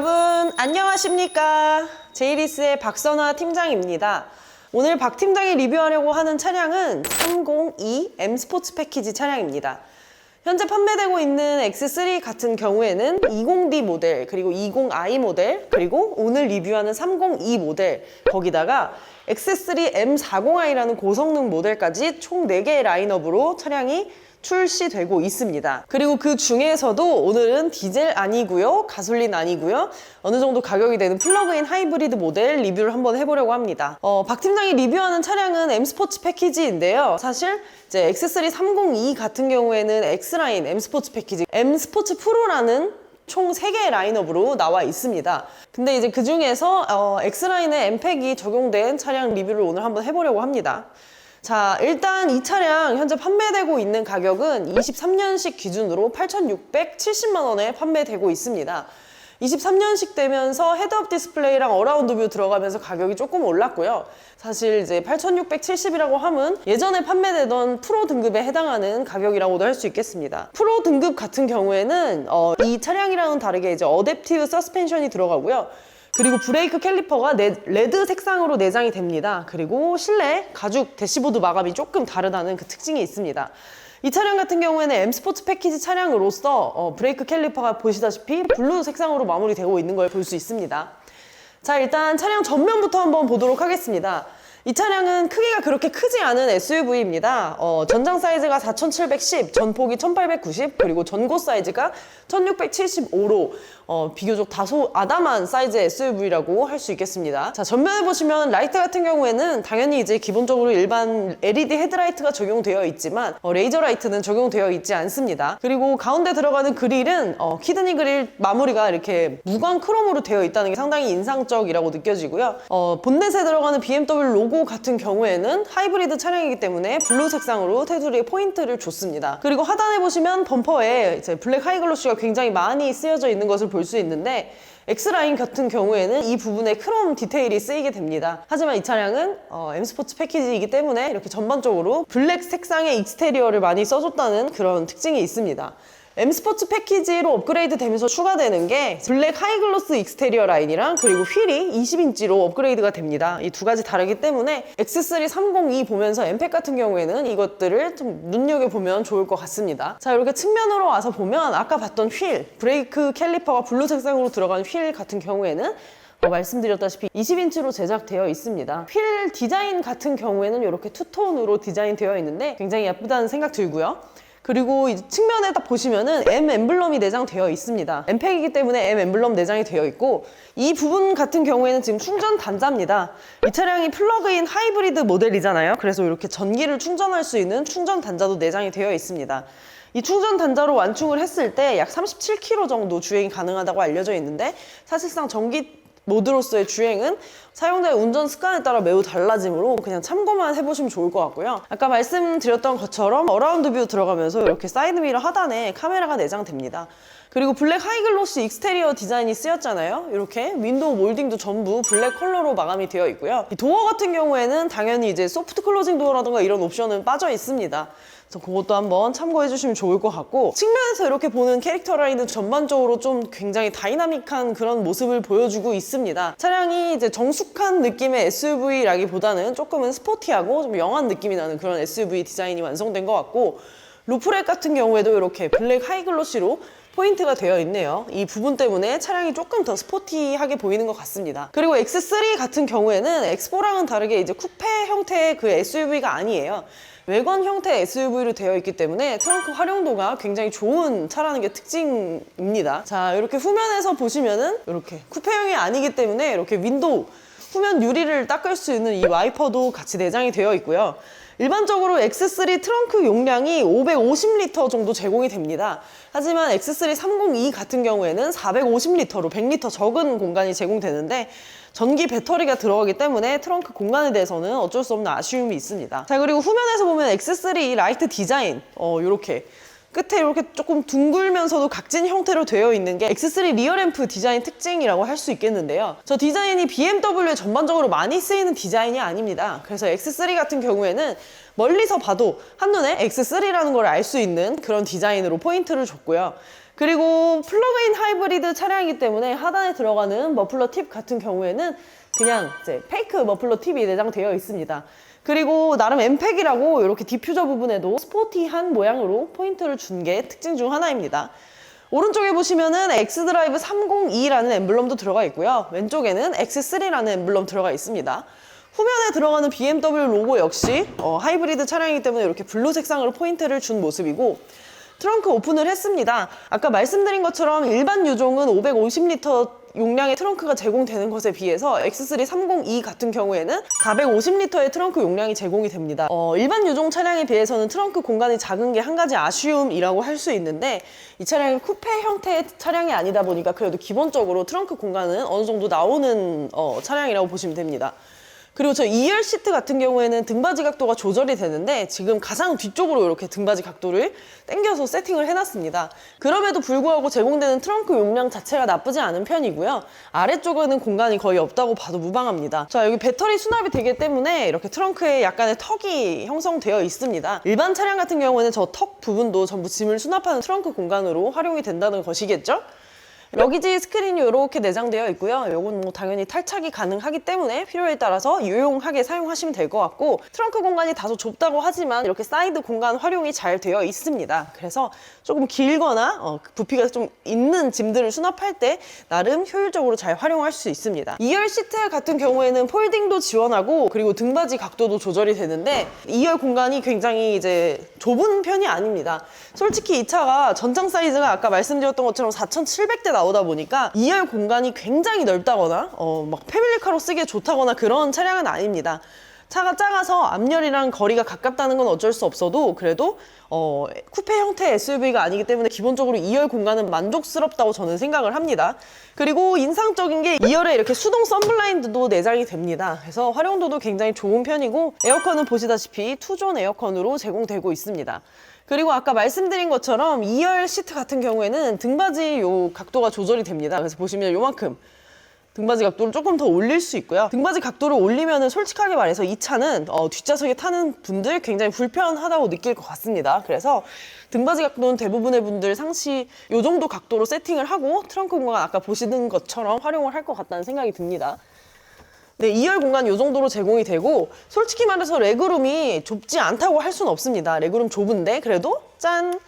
여러분 안녕하십니까? 제이리스의 박선화 팀장입니다. 오늘 박 팀장이 리뷰하려고 하는 차량은 302 M 스포츠 패키지 차량입니다. 현재 판매되고 있는 X3 같은 경우에는 20D 모델, 그리고 20i 모델, 그리고 오늘 리뷰하는 302 모델, 거기다가 X3 M40i라는 고성능 모델까지 총 4개의 라인업으로 차량이 출시되고 있습니다. 그리고 그 중에서도 오늘은 디젤 아니고요, 가솔린 아니고요, 어느 정도 가격이 되는 플러그인 하이브리드 모델 리뷰를 한번 해보려고 합니다. 어, 박 팀장이 리뷰하는 차량은 M 스포츠 패키지인데요. 사실 이제 X3 302 같은 경우에는 X라인 M 스포츠 패키지, M 스포츠 프로라는 총 3개의 라인업으로 나와 있습니다. 근데 이제 그 중에서 어, X라인에 M팩이 적용된 차량 리뷰를 오늘 한번 해보려고 합니다. 자, 일단 이 차량 현재 판매되고 있는 가격은 23년식 기준으로 8,670만 원에 판매되고 있습니다. 23년식 되면서 헤드업 디스플레이랑 어라운드 뷰 들어가면서 가격이 조금 올랐고요. 사실 이제 8,670이라고 하면 예전에 판매되던 프로 등급에 해당하는 가격이라고도 할 수 있겠습니다. 프로 등급 같은 경우에는 어, 이 차량이랑은 다르게 이제 어댑티브 서스펜션이 들어가고요. 그리고 브레이크 캘리퍼가 네- 레드 색상으로 내장이 됩니다. 그리고 실내 가죽 대시보드 마감이 조금 다르다는 그 특징이 있습니다. 이 차량 같은 경우에는 M 스포츠 패키지 차량으로서 어, 브레이크 캘리퍼가 보시다시피 블루 색상으로 마무리되고 있는 걸 볼 수 있습니다. 자, 일단 차량 전면부터 한번 보도록 하겠습니다. 이 차량은 크기가 그렇게 크지 않은 SUV입니다. 어, 전장 사이즈가 4710, 전폭이 1890, 그리고 전고 사이즈가 1675로 어, 비교적 다소 아담한 사이즈 SUV라고 할 수 있겠습니다. 자, 전면에 보시면 라이트 같은 경우에는 당연히 이제 기본적으로 일반 LED 헤드라이트가 적용되어 있지만 어, 레이저 라이트는 적용되어 있지 않습니다. 그리고 가운데 들어가는 그릴은 어, 키드니 그릴 마무리가 이렇게 무광 크롬으로 되어 있다는 게 상당히 인상적이라고 느껴지고요. 어, 본넷에 들어가는 BMW 로고 같은 경우에는 하이브리드 차량이기 때문에 블루 색상으로 테두리에 포인트를 줬습니다. 그리고 하단에 보시면 범퍼에 이제 블랙 하이글로시가 굉장히 많이 쓰여져 있는 것을 볼 수 있는데 X라인 같은 경우에는 이 부분에 크롬 디테일이 쓰이게 됩니다. 하지만 이 차량은 어, M 스포츠 패키지이기 때문에 이렇게 전반적으로 블랙 색상의 익스테리어를 많이 써줬다는 그런 특징이 있습니다. M 스포츠 패키지로 업그레이드 되면서 추가되는 게 블랙 하이글로스 익스테리어 라인이랑 그리고 휠이 20인치로 업그레이드가 됩니다. 이 두 가지 다르기 때문에 X3 302 보면서 엠팩 같은 경우에는 이것들을 좀 눈여겨보면 좋을 것 같습니다. 자 이렇게 측면으로 와서 보면 아까 봤던 휠, 브레이크 캘리퍼가 블루 색상으로 들어간 휠 같은 경우에는 어, 말씀드렸다시피 20인치로 제작되어 있습니다. 휠 디자인 같은 경우에는 이렇게 투톤으로 디자인되어 있는데 굉장히 예쁘다는 생각 들고요. 그리고 이 측면에 딱 보시면은 M 엠블럼이 내장되어 있습니다. M팩이기 때문에 M 엠블럼 내장이 되어 있고 이 부분 같은 경우에는 지금 충전 단자입니다. 이 차량이 플러그인 하이브리드 모델이잖아요. 그래서 이렇게 전기를 충전할 수 있는 충전 단자도 내장이 되어 있습니다. 이 충전 단자로 완충을 했을 때 약 37km 정도 주행이 가능하다고 알려져 있는데 사실상 전기 모드로서의 주행은 사용자의 운전 습관에 따라 매우 달라지므로 그냥 참고만 해보시면 좋을 것 같고요. 아까 말씀드렸던 것처럼 어라운드 뷰 들어가면서 이렇게 사이드 미러 하단에 카메라가 내장됩니다. 그리고 블랙 하이글로시 익스테리어 디자인이 쓰였잖아요. 이렇게 윈도우 몰딩도 전부 블랙 컬러로 마감이 되어 있고요. 이 도어 같은 경우에는 당연히 이제 소프트 클로징 도어라든가 이런 옵션은 빠져 있습니다. 그래서 그것도 한번 참고해 주시면 좋을 것 같고 측면에서 이렇게 보는 캐릭터 라인은 전반적으로 좀 굉장히 다이나믹한 그런 모습을 보여주고 있습니다. 차량이 이제 정숙한 느낌의 SUV라기보다는 조금은 스포티하고 좀 영한 느낌이 나는 그런 SUV 디자인이 완성된 것 같고 루프렉 같은 경우에도 이렇게 블랙 하이글로시로 포인트가 되어 있네요. 이 부분 때문에 차량이 조금 더 스포티하게 보이는 것 같습니다. 그리고 X3 같은 경우에는 X4랑은 다르게 이제 쿠페 형태의 그 SUV가 아니에요. 외관 형태 SUV로 되어 있기 때문에 트렁크 활용도가 굉장히 좋은 차라는 게 특징입니다. 자, 이렇게 후면에서 보시면은 이렇게 쿠페형이 아니기 때문에 이렇게 윈도우 후면 유리를 닦을 수 있는 이 와이퍼도 같이 내장이 되어 있고요. 일반적으로 X3 트렁크 용량이 550리터 정도 제공이 됩니다. 하지만 X3 302 같은 경우에는 450리터로 100리터 적은 공간이 제공되는데 전기 배터리가 들어가기 때문에 트렁크 공간에 대해서는 어쩔 수 없는 아쉬움이 있습니다. 자 그리고 후면에서 보면 X3 라이트 디자인 어 이렇게 끝에 이렇게 조금 둥글면서도 각진 형태로 되어 있는 게 X3 리어램프 디자인 특징이라고 할 수 있겠는데요. 저 디자인이 BMW에 전반적으로 많이 쓰이는 디자인이 아닙니다. 그래서 X3 같은 경우에는 멀리서 봐도 한눈에 X3라는 걸 알 수 있는 그런 디자인으로 포인트를 줬고요. 그리고 플러그인 하이브리드 차량이기 때문에 하단에 들어가는 머플러 팁 같은 경우에는 그냥 이제 페이크 머플러 팁이 내장되어 있습니다. 그리고 나름 엠팩이라고 이렇게 디퓨저 부분에도 스포티한 모양으로 포인트를 준 게 특징 중 하나입니다. 오른쪽에 보시면은 X드라이브 302라는 엠블럼도 들어가 있고요. 왼쪽에는 X3라는 엠블럼 들어가 있습니다. 후면에 들어가는 BMW 로고 역시 어, 하이브리드 차량이기 때문에 이렇게 블루 색상으로 포인트를 준 모습이고 트렁크 오픈을 했습니다. 아까 말씀드린 것처럼 일반 유종은 550리터 용량의 트렁크가 제공되는 것에 비해서 X3 302 같은 경우에는 450리터의 트렁크 용량이 제공이 됩니다. 어, 일반 유종 차량에 비해서는 트렁크 공간이 작은 게 한 가지 아쉬움이라고 할 수 있는데 이 차량은 쿠페 형태의 차량이 아니다 보니까 그래도 기본적으로 트렁크 공간은 어느 정도 나오는 어, 차량이라고 보시면 됩니다. 그리고 저 2열 시트 같은 경우에는 등받이 각도가 조절이 되는데 지금 가장 뒤쪽으로 이렇게 등받이 각도를 당겨서 세팅을 해놨습니다. 그럼에도 불구하고 제공되는 트렁크 용량 자체가 나쁘지 않은 편이고요. 아래쪽에는 공간이 거의 없다고 봐도 무방합니다. 자 여기 배터리 수납이 되기 때문에 이렇게 트렁크에 약간의 턱이 형성되어 있습니다. 일반 차량 같은 경우에는 저 턱 부분도 전부 짐을 수납하는 트렁크 공간으로 활용이 된다는 것이겠죠? 러기지 스크린이 이렇게 내장되어 있고요. 이건 뭐 당연히 탈착이 가능하기 때문에 필요에 따라서 유용하게 사용하시면 될 것 같고 트렁크 공간이 다소 좁다고 하지만 이렇게 사이드 공간 활용이 잘 되어 있습니다. 그래서 조금 길거나 어, 부피가 좀 있는 짐들을 수납할 때 나름 효율적으로 잘 활용할 수 있습니다. 2열 시트 같은 경우에는 폴딩도 지원하고 그리고 등받이 각도도 조절이 되는데 2열 공간이 굉장히 이제 좁은 편이 아닙니다. 솔직히 이 차가 전장 사이즈가 아까 말씀드렸던 것처럼 4,700대 나오다 보니까 2열 공간이 굉장히 넓다거나 어, 막 패밀리카로 쓰기에 좋다거나 그런 차량은 아닙니다. 차가 작아서 앞열이랑 거리가 가깝다는 건 어쩔 수 없어도 그래도 어, 쿠페 형태 SUV가 아니기 때문에 기본적으로 2열 공간은 만족스럽다고 저는 생각을 합니다. 그리고 인상적인 게 2열에 이렇게 수동 썬블라인드도 내장이 됩니다. 그래서 활용도도 굉장히 좋은 편이고 에어컨은 보시다시피 투존 에어컨으로 제공되고 있습니다. 그리고 아까 말씀드린 것처럼 2열 시트 같은 경우에는 등받이 요 각도가 조절이 됩니다. 그래서 보시면 요만큼 등받이 각도를 조금 더 올릴 수 있고요. 등받이 각도를 올리면은 솔직하게 말해서 이 차는 어, 뒷좌석에 타는 분들 굉장히 불편하다고 느낄 것 같습니다. 그래서 등받이 각도는 대부분의 분들 상시 요 정도 각도로 세팅을 하고 트렁크 공간 아까 보시는 것처럼 활용을 할 것 같다는 생각이 듭니다. 네, 2열 공간 이 정도로 제공이 되고 솔직히 말해서 레그룸이 좁지 않다고 할 수는 없습니다. 레그룸 좁은데 그래도 짠!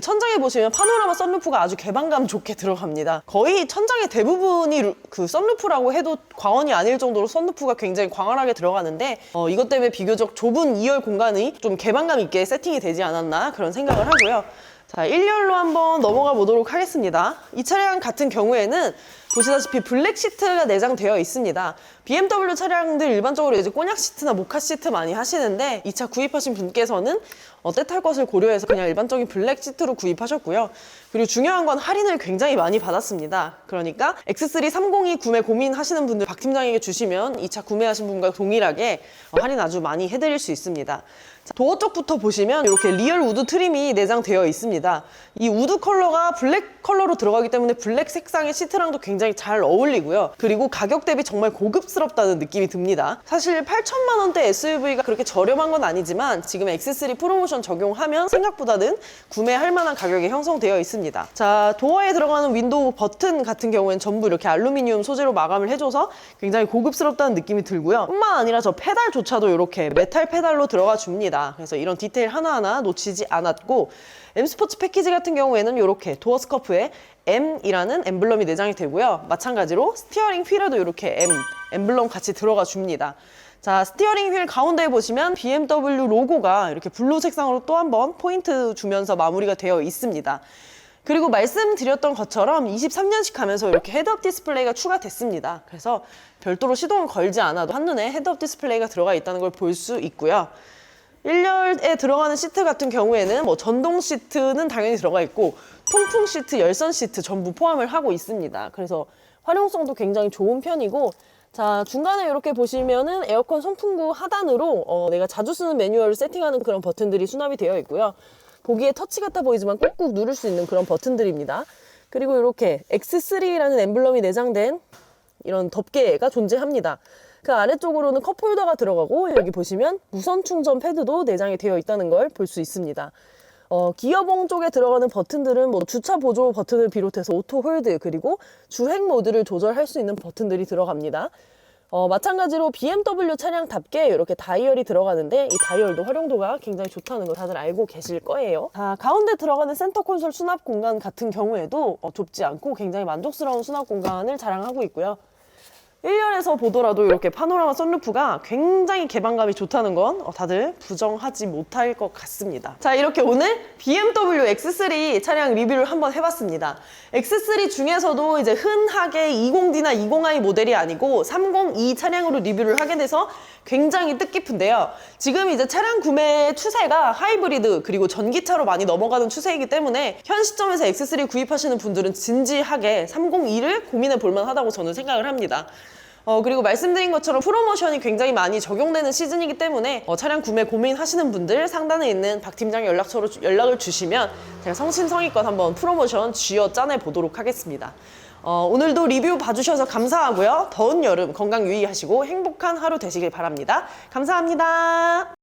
천장에 보시면 파노라마 썬루프가 아주 개방감 좋게 들어갑니다. 거의 천장의 대부분이 루- 그 썬루프라고 해도 과언이 아닐 정도로 썬루프가 굉장히 광활하게 들어가는데 어, 이것 때문에 비교적 좁은 2열 공간이 좀 개방감 있게 세팅이 되지 않았나 그런 생각을 하고요. 자, 1열로 한번 넘어가 보도록 하겠습니다. 이 차량 같은 경우에는 보시다시피 블랙 시트가 내장되어 있습니다. BMW 차량들 일반적으로 이제 꼬냑 시트나 모카 시트 많이 하시는데 이 차 구입하신 분께서는 어, 때 탈 것을 고려해서 그냥 일반적인 블랙 시트로 구입하셨고요. 그리고 중요한 건 할인을 굉장히 많이 받았습니다. 그러니까 X3 302 구매 고민하시는 분들 박 팀장에게 주시면 이 차 구매하신 분과 동일하게 어, 할인 아주 많이 해드릴 수 있습니다. 자, 도어 쪽부터 보시면 이렇게 리얼 우드 트림이 내장되어 있습니다. 이 우드 컬러가 블랙 컬러로 들어가기 때문에 블랙 색상의 시트랑도 굉장히 잘 어울리고요. 그리고 가격 대비 정말 고급스럽다는 느낌이 듭니다. 사실 8천만 원대 SUV가 그렇게 저렴한 건 아니지만 지금 X3 프로모션 적용하면 생각보다는 구매할 만한 가격이 형성되어 있습니다. 자, 도어에 들어가는 윈도우 버튼 같은 경우엔 전부 이렇게 알루미늄 소재로 마감을 해줘서 굉장히 고급스럽다는 느낌이 들고요. 뿐만 아니라 저 페달조차도 이렇게 메탈 페달로 들어가 줍니다. 그래서 이런 디테일 하나하나 놓치지 않았고 M 스포츠 패키지 같은 경우에는 이렇게 도어 스커프에 M이라는 엠블럼이 내장이 되고요. 마찬가지로 스티어링 휠에도 이렇게 M 엠블럼 같이 들어가 줍니다. 자, 스티어링 휠 가운데에 보시면 BMW 로고가 이렇게 블루 색상으로 또 한 번 포인트 주면서 마무리가 되어 있습니다. 그리고 말씀드렸던 것처럼 23년식 하면서 이렇게 헤드업 디스플레이가 추가됐습니다. 그래서 별도로 시동을 걸지 않아도 한눈에 헤드업 디스플레이가 들어가 있다는 걸 볼 수 있고요. 1열에 들어가는 시트 같은 경우에는 뭐 전동 시트는 당연히 들어가 있고 통풍 시트, 열선 시트 전부 포함을 하고 있습니다. 그래서 활용성도 굉장히 좋은 편이고 자 중간에 이렇게 보시면은 에어컨 송풍구 하단으로 어, 내가 자주 쓰는 매뉴얼을 세팅하는 그런 버튼들이 수납이 되어 있고요. 보기에 터치 같아 보이지만 꾹꾹 누를 수 있는 그런 버튼들입니다. 그리고 이렇게 X3라는 엠블럼이 내장된 이런 덮개가 존재합니다. 그 아래쪽으로는 컵홀더가 들어가고 여기 보시면 무선 충전 패드도 내장이 되어 있다는 걸 볼 수 있습니다. 어, 기어봉 쪽에 들어가는 버튼들은 뭐 주차 보조 버튼을 비롯해서 오토 홀드 그리고 주행 모드를 조절할 수 있는 버튼들이 들어갑니다. 어, 마찬가지로 BMW 차량답게 이렇게 다이얼이 들어가는데 이 다이얼도 활용도가 굉장히 좋다는 거 다들 알고 계실 거예요. 자, 가운데 들어가는 센터 콘솔 수납 공간 같은 경우에도 어, 좁지 않고 굉장히 만족스러운 수납 공간을 자랑하고 있고요. 1년에서 보더라도 이렇게 파노라마 선루프가 굉장히 개방감이 좋다는 건 어, 다들 부정하지 못할 것 같습니다. 자, 이렇게 오늘 BMW X3 차량 리뷰를 한번 해봤습니다. X3 중에서도 이제 흔하게 20D나 20i 모델이 아니고 302 차량으로 리뷰를 하게 돼서 굉장히 뜻깊은데요. 지금 이제 차량 구매 추세가 하이브리드 그리고 전기차로 많이 넘어가는 추세이기 때문에 현 시점에서 X3 구입하시는 분들은 진지하게 302를 고민해 볼 만 하다고 저는 생각을 합니다. 어, 그리고 말씀드린 것처럼 프로모션이 굉장히 많이 적용되는 시즌이기 때문에 어, 차량 구매 고민하시는 분들 상단에 있는 박 팀장 연락처로 주- 연락을 주시면 제가 성심성의껏 한번 프로모션 쥐어 짜내 보도록 하겠습니다. 어, 오늘도 리뷰 봐주셔서 감사하고요. 더운 여름 건강 유의하시고 행복한 하루 되시길 바랍니다. 감사합니다.